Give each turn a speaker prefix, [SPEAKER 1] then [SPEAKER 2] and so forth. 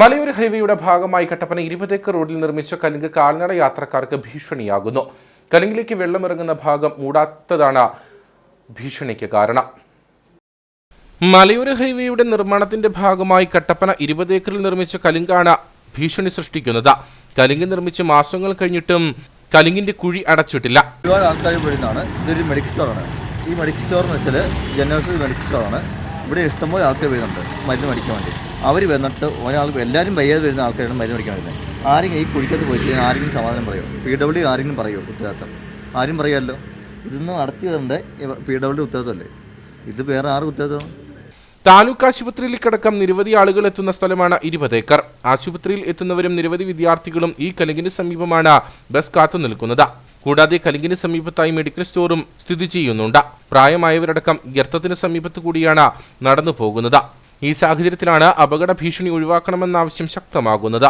[SPEAKER 1] മലയോര ഹൈവേയുടെ ഭാഗമായി കട്ടപ്പന ഇരുപതേക്കർ റോഡിൽ നിർമ്മിച്ച കലിങ്ക് കാൽനട യാത്രക്കാർക്ക് ഭീഷണിയാകുന്നു. കലിങ്കിലേക്ക് വെള്ളമിറങ്ങുന്ന ഭാഗം മൂടാത്തതാണ് ഭീഷണിക്ക് കാരണം. മലയോര ഹൈവേയുടെ നിർമ്മാണത്തിന്റെ ഭാഗമായി കട്ടപ്പന ഇരുപതേക്കറിൽ നിർമ്മിച്ച കലിങ്കാണ് ഭീഷണി സൃഷ്ടിക്കുന്നത്. കലിങ്ക് നിർമ്മിച്ച് മാസങ്ങൾ കഴിഞ്ഞിട്ടും കലിംഗിന്റെ കുഴി അടച്ചിട്ടില്ല.
[SPEAKER 2] ഈ മെഡിക്കൽ സ്റ്റോർ എന്ന് വെച്ചാൽ ജനറൽ മെഡിക്കൽ സ്റ്റോറാണ് ഇവിടെ ഇഷ്ടംപോലെ ആൾക്കാർ വരുന്നുണ്ട് മരുന്ന് മേടിക്കാൻ വേണ്ടി. അവർ വന്നിട്ട് ഒരാൾ എല്ലാവരും വയ്യാതെ വരുന്ന ആൾക്കാരാണ് മരുന്ന് മേടിക്കാൻ വരുന്നത്. ആരെങ്കിലും ഈ കുഴിക്കത്ത് പോയിട്ട് ആരെങ്കിലും സമാധാനം പറയുമോ പി ഡബ്ല്യു ആരെങ്കിലും പറയുമോ ഉത്തരവാദിത്തം? ആരും പറയാമല്ലോ ഇതൊന്നും നടത്തി തരേണ്ട പി ഡബ്ല്യു ഉത്തരവാദിത്തമല്ലേ? ഇത് വേറെ ആറ് ഉത്തരവാദിത്തമാണ്?
[SPEAKER 1] താലൂക്ക് ആശുപത്രിയിലേക്കടക്കം നിരവധി ആളുകൾ എത്തുന്ന സ്ഥലമാണ് ഇരുപത് ഏക്കർ. ആശുപത്രിയിൽ എത്തുന്നവരും നിരവധി വിദ്യാർത്ഥികളും ഈ കലുങ്കിന് സമീപമാണ് ബസ് കാത്തു നിൽക്കുന്നത്. കൂടാതെ കലുങ്കിന് സമീപത്തായി മെഡിക്കൽ സ്റ്റോറും സ്ഥിതി ചെയ്യുന്നുണ്ട്. പ്രായമായവരടക്കം ഗർത്തത്തിന് സമീപത്തു കൂടിയാണ് നടന്നു പോകുന്നത് ഈ സാഹചര്യത്തിലാണ് അപകട ഭീഷണി ഒഴിവാക്കണമെന്ന ആവശ്യം ശക്തമാകുന്നത്